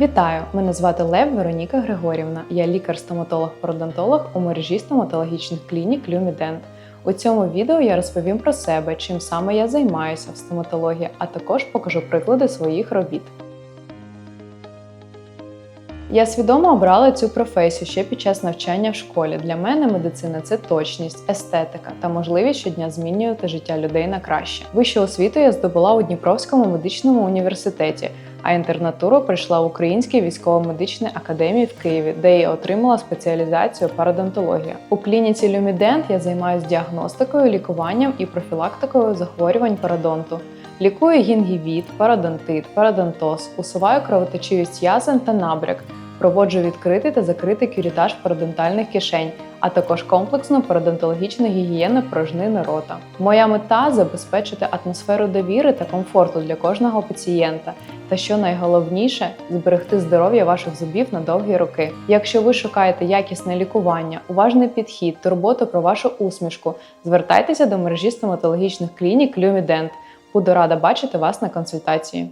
Вітаю! Мене звати Лев Вероніка Григорівна. Я лікар-стоматолог-пародонтолог у мережі стоматологічних клінік Люмідент. У цьому відео я розповім про себе, чим саме я займаюся в стоматології, а також покажу приклади своїх робіт. Я свідомо обрала цю професію ще під час навчання в школі. Для мене медицина це точність, естетика та можливість щодня змінювати життя людей на краще. Вищу освіту я здобула у Дніпровському медичному університеті, а інтернатуру прийшла в Українській військово-медичній академії в Києві, де я отримала спеціалізацію парадонтологія. У клініці Люмідент я займаюся діагностикою, лікуванням і профілактикою захворювань парадонту. Лікую гінгівіт, парадонтит, парадонтоз, усуваю кровоточивість ясен та набряк, проводжу відкритий та закритий кюрітаж пародонтальних кишень, а також комплексну пародонтологічну гігієну порожнини рота. Моя мета забезпечити атмосферу довіри та комфорту для кожного пацієнта. Та що найголовніше зберегти здоров'я ваших зубів на довгі роки. Якщо ви шукаєте якісне лікування, уважний підхід, турботу про вашу усмішку, звертайтеся до мережі стоматологічних клінік Люмідент. Буду рада бачити вас на консультації.